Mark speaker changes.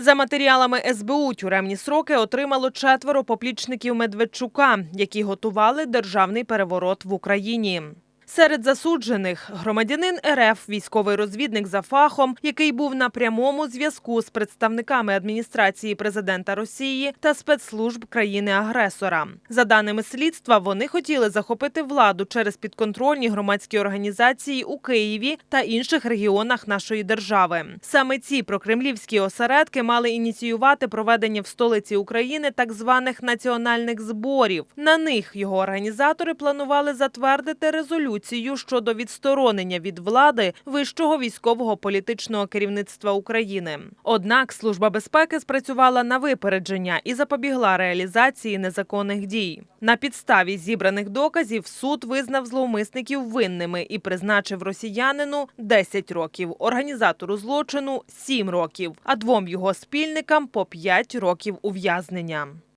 Speaker 1: За матеріалами СБУ тюремні сроки отримало четверо поплічників Медведчука, які готували державний переворот в Україні. Серед засуджених громадянин РФ, військовий розвідник за фахом, який був на прямому зв'язку з представниками адміністрації президента Росії та спецслужб країни-агресора. За даними слідства, вони хотіли захопити владу через підконтрольні громадські організації у Києві та інших регіонах нашої держави. Саме ці прокремлівські осередки мали ініціювати проведення в столиці України так званих національних зборів. На них його організатори планували затвердити резолюцію щодо відсторонення від влади вищого військового політичного керівництва України. Однак служба безпеки спрацювала на випередження і запобігла реалізації незаконних дій. На підставі зібраних доказів суд визнав зловмисників винними і призначив росіянину 10 років, організатору злочину 7 років, а двом його спільникам по 5 років ув'язнення.